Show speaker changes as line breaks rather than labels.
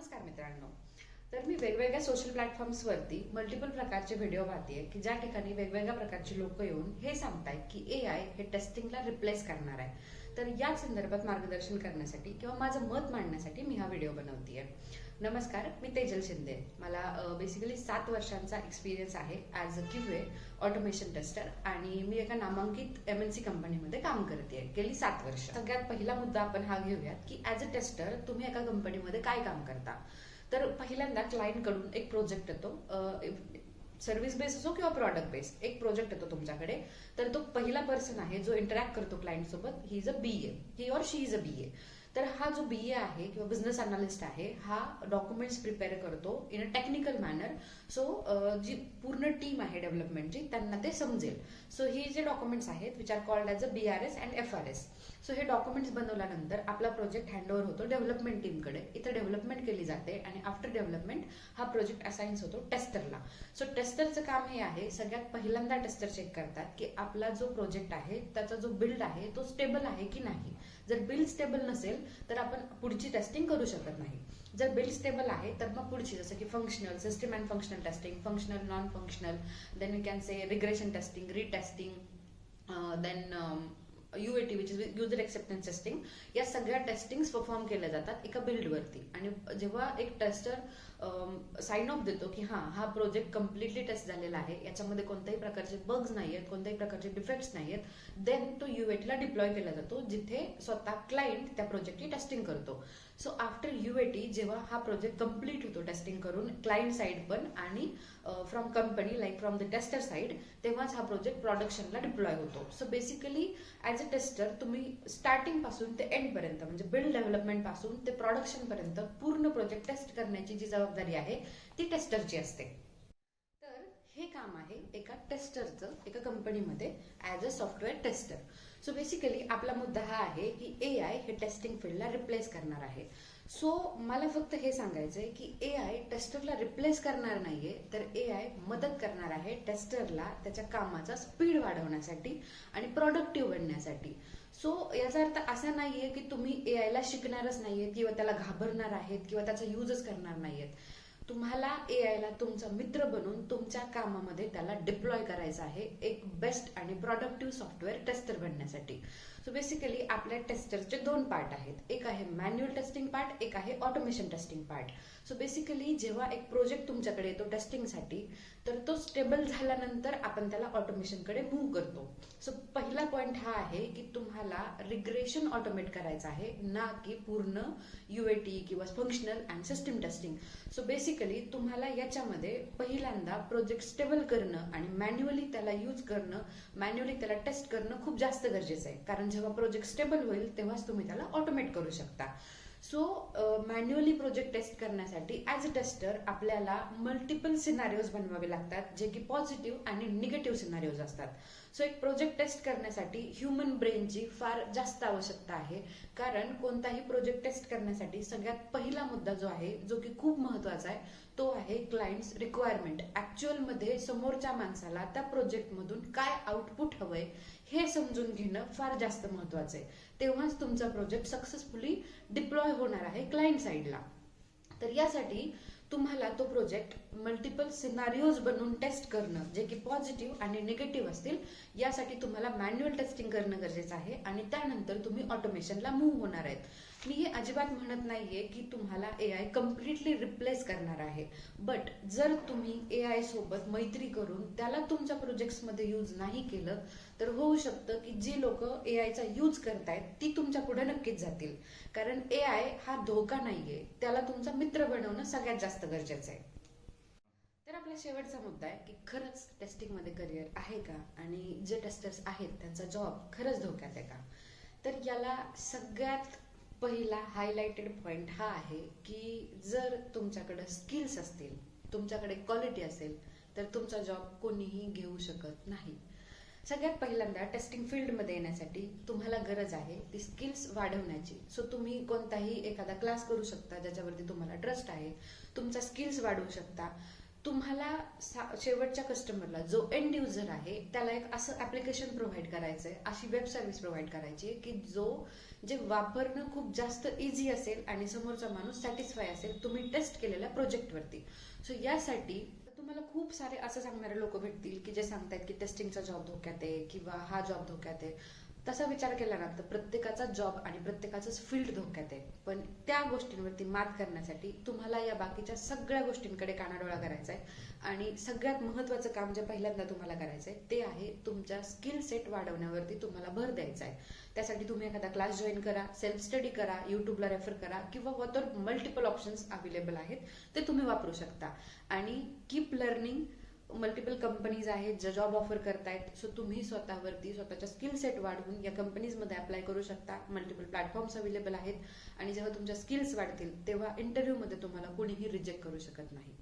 नमस्कार मित्रांनो. तर मी वेगवेगळ्या सोशल प्लॅटफॉर्म्सवरती मल्टिपल प्रकारचे व्हिडिओ पाहते की ज्या ठिकाणी वेगवेगळ्या प्रकारचे लोक येऊन हे सांगतायत की ए आय हे टेस्टिंगला रिप्लेस करणार आहे. तर याच संदर्भात मार्गदर्शन करण्यासाठी किंवा माझं मत मांडण्यासाठी मी हा व्हिडिओ बनवतीये. नमस्कार मी तेजल शिंदे. मला बेसिकली सात वर्षांचा एक्सपिरियन्स आहे as a Q automation tester आणि मी एका नामांकित एम एन सी कंपनीमध्ये काम करते गेली सात वर्ष. सगळ्यात पहिला मुद्दा आपण हा घेऊयात की ॲज अ टेस्टर तुम्ही एका कंपनीमध्ये काय काम करता? तर पहिल्यांदा क्लायंटकडून एक प्रोजेक्ट येतो. सर्व्हिस बेस असो किंवा प्रॉडक्ट बेस एक प्रोजेक्ट येतो तुमच्याकडे. तर तो पहिला पर्सन आहे जो इंटरॅक्ट करतो क्लायंट सोबत. He is a B A he or she is a B A तर हा जो बी ए आहे किंवा बिझनेस अनालिस्ट आहे हा डॉक्युमेंट्स प्रिपेअर करतो in a technical manner so जी पूर्ण टीम आहे डेव्हलपमेंटची त्यांना ते समजेल. सो हे जे डॉक्युमेंट्स आहेत which are called as a B R S and F R S so हे डॉक्युमेंट्स बनवल्यानंतर आपला प्रोजेक्ट हँडओव्हर होतो डेव्हलपमेंट टीमकडे इथं डेव्हलपमेंट केली जाते आणि आफ्टर डेव्हलपमेंट हा प्रोजेक्ट असाइन्स होतो टेस्टरला सो टेस्टरचं काम हे आहे सगळ्यात पहिल्यांदा टेस्टर चेक करतात की आपला जो प्रोजेक्ट आहे त्याचा जो बिल्ड आहे तो स्टेबल आहे की नाही. जर बिल स्टेबल नसेल तर आपण पुढची टेस्टिंग करू शकत नाही. जर बिल स्टेबल आहे तर मग पुढची जसं की functional system and functional testing functional non functional then you can say regression testing retesting then UAT which is user acceptance testing या सगळ्या टेस्टिंग परफॉर्म केल्या जातात एका बिल्डवरती आणि जेव्हा एक टेस्टर साइन ऑफ देतो की हां हा प्रोजेक्ट कम्प्लिटली टेस्ट झालेला आहे याच्यामध्ये कोणत्याही प्रकारचे बग्स नाही आहेत कोणत्याही प्रकारचे डिफेक्ट्स नाही आहेत देन तो युएटीला डिप्लॉय केला जातो जिथे स्वतः क्लायंट त्या प्रोजेक्टची टेस्टिंग करतो. सो आफ्टर युएटी जेव्हा हा प्रोजेक्ट कंप्लीट होतो टेस्टिंग करून क्लायंट साईड पण आणि from company like from the tester side तेव्हाच हा प्रोजेक्ट प्रोडक्शनला डिप्लॉय होतो. So basically as a tester तुम्ही स्टार्टिंगपासून ते एंड पर्यंत म्हणजे बिल्ड डेव्हलपमेंटपासून ते प्रोडक्शन पर्यंत पूर्ण प्रोजेक्ट टेस्ट करण्याची जी जबाबदारी आहे ती टेस्टरची असते. तर हे काम आहे एका टेस्टरचं एका कंपनीमध्ये as a software tester so basically आपला मुद्दा हा आहे की ए आय हे टेस्टिंग फील्डला रिप्लेस करणार आहे. सो मला फक्त हे सांगायचं आहे की ए आय टेस्टरला रिप्लेस करणार नाहीये तर ए आय मदत करणार आहे टेस्टरला त्याच्या कामाचा स्पीड वाढवण्यासाठी आणि प्रोडक्टिव्ह बनण्यासाठी. सो याचा अर्थ असा नाहीये की तुम्ही ए आयला शिकणारच नाहीयेत किंवा त्याला घाबरणार आहेत किंवा त्याचा युजच करणार नाहीयेत. तुम्हाला ए आयला तुमचा मित्र बनून तुमच्या कामामध्ये त्याला डिप्लॉय करायचं आहे एक बेस्ट आणि प्रॉडक्टिव्ह सॉफ्टवेअर टेस्टर बनण्यासाठी. सो बेसिकली आपल्या टेस्टरचे दोन पार्ट आहेत. एक आहे मॅन्युअल टेस्टिंग पार्ट एक आहे automation testing part so basically जेव्हा एक प्रोजेक्ट तुमच्याकडे येतो टेस्टिंगसाठी तर तो स्टेबल झाल्यानंतर आपण त्याला ऑटोमेशनकडे मूव्ह करतो. सो पहिला पॉईंट हा आहे की तुम्हाला रिग्रेशन ऑटोमेट करायचं आहे ना की पूर्ण युएटी किंवा functional and system testing so basic basically तुम्हाला याच्यामध्ये पहिल्यांदा प्रोजेक्ट स्टेबल करणं आणि मॅन्युअली त्याला यूज करणं मॅन्युअली त्याला टेस्ट करणं खूप जास्त गरजेचं आहे. कारण जेव्हा प्रोजेक्ट स्टेबल होईल तेव्हाच तुम्ही त्याला ऑटोमेट करू शकता. सो मॅन्युअली प्रोजेक्ट टेस्ट करण्यासाठी ॲज अ टेस्टर आपल्याला मल्टिपल सिनारिओज बनवावे लागतात जे की पॉझिटिव्ह आणि निगेटिव्ह सिनारिओज असतात. सो एक प्रोजेक्ट टेस्ट करण्यासाठी ह्युमन ब्रेनची फार जास्त आवश्यकता आहे. कारण कोणताही प्रोजेक्ट टेस्ट करण्यासाठी सगळ्यात पहिला मुद्दा जो आहे जो की खूप महत्त्वाचा आहे तो आहे क्लायंट्स रिक्वायरमेंट ऍक्च्युअलमध्ये समोरच्या माणसाला त्या प्रोजेक्टमधून काय आउटपुट हवंय हे समजून घेणं फार जास्त महत्वाचं आहे. तेव्हाच तुमचा प्रोजेक्ट सक्सेसफुली डिप्लॉय होणार आहे क्लायंट साईडला तर यासाठी तुम्हाला तो प्रोजेक्ट मल्टिपल सिनारिओज बनवून टेस्ट करणं जे की पॉझिटिव्ह आणि निगेटिव्ह असतील यासाठी तुम्हाला मॅन्युअल टेस्टिंग करणं गरजेचं आहे. आणि त्यानंतर तुम्ही ऑटोमेशनला मूव्ह होणार आहेत. मी हे अजिबात म्हणत नाहीये की तुम्हाला ए आय कम्प्लिटली रिप्लेस करणार आहे. बट जर तुम्ही ए आय सोबत मैत्री करून त्याला तुमच्या प्रोजेक्ट्समध्ये यूज नाही केलं तर होऊ शकतं की जी लोक ए आयचा यूज करतायत ती तुमच्यापुढे नक्कीच जातील. कारण ए आय हा धोका नाहीये. त्याला तुमचा मित्र बनवणं सगळ्यात जास्त गरजेचं आहे. तर आपला शेवटचा मुद्दा आहे की खरंच टेस्टिंगमध्ये करिअर आहे का? आणि जे टेस्टर्स आहेत त्यांचा जॉब खरंच धोक्यात आहे का? तर याला सगळ्यात पहिला हायलाइटेड पॉइंट हा आहे की जर तुमच्याकडे स्किल्स असतील तुमच्याकडे क्वालिटी असेल तर तुमचा जॉब कोणीही घेऊ शकत नाही. सगळ्यात पहिल्यांदा टेस्टिंग फील्डमध्ये येण्यासाठी तुम्हाला गरज आहे ती स्किल्स वाढवण्याची. सो तुम्ही कोणताही एखादा क्लास करू शकता ज्याच्यावरती तुम्हाला ट्रस्ट आहे. तुमचा स्किल्स वाढवू शकता. तुम्हाला शेवटच्या कस्टमरला जो एंड युजर आहे त्याला एक असं ऍप्लिकेशन प्रोव्हाइड करायचं आहे अशी वेब सर्व्हिस प्रोव्हाइड करायची आहे की जो जे वापरणं खूप जास्त इझी असेल आणि समोरचा माणूस सॅटिस्फाय असेल तुम्ही टेस्ट केलेल्या प्रोजेक्टवरती सो यासाठी तुम्हाला खूप सारे असं सांगणारे लोक भेटतील की जे सांगतायत की टेस्टिंगचा जॉब धोक्यात आहे किंवा हा जॉब धोक्यात आहे. तसा विचार केला ना तर प्रत्येकाचा जॉब आणि प्रत्येकाचंच फील्ड धोक्यात आहे. पण त्या गोष्टींवरती मात करण्यासाठी तुम्हाला या बाकीच्या सगळ्या गोष्टींकडे कानाडोळा करायचा आहे. आणि सगळ्यात महत्वाचं काम जे पहिल्यांदा तुम्हाला करायचं आहे ते आहे तुमच्या स्किल सेट वाढवण्यावरती तुम्हाला भर द्यायचा आहे. त्यासाठी तुम्ही एखादा क्लास जॉईन करा सेल्फ स्टडी करा युट्यूबला रेफर करा किंवा वॉटर मल्टिपल ऑप्शन्स अवेलेबल आहेत ते तुम्ही वापरू शकता. आणि कीप लर्निंग मल्टिपल कंपनीज आहेत ज्या जॉब ऑफर करतायत. सो तुम्ही स्वतःवरती स्वतःच्या स्किल सेट वाढवून या कंपनीजमध्ये अप्लाय करू शकता. मल्टिपल प्लॅटफॉर्म्स अवेलेबल आहेत. आणि जेव्हा तुमच्या स्किल्स वाढतील तेव्हा इंटरव्ह्यूमध्ये तुम्हाला कोणीही रिजेक्ट करू शकत नाही.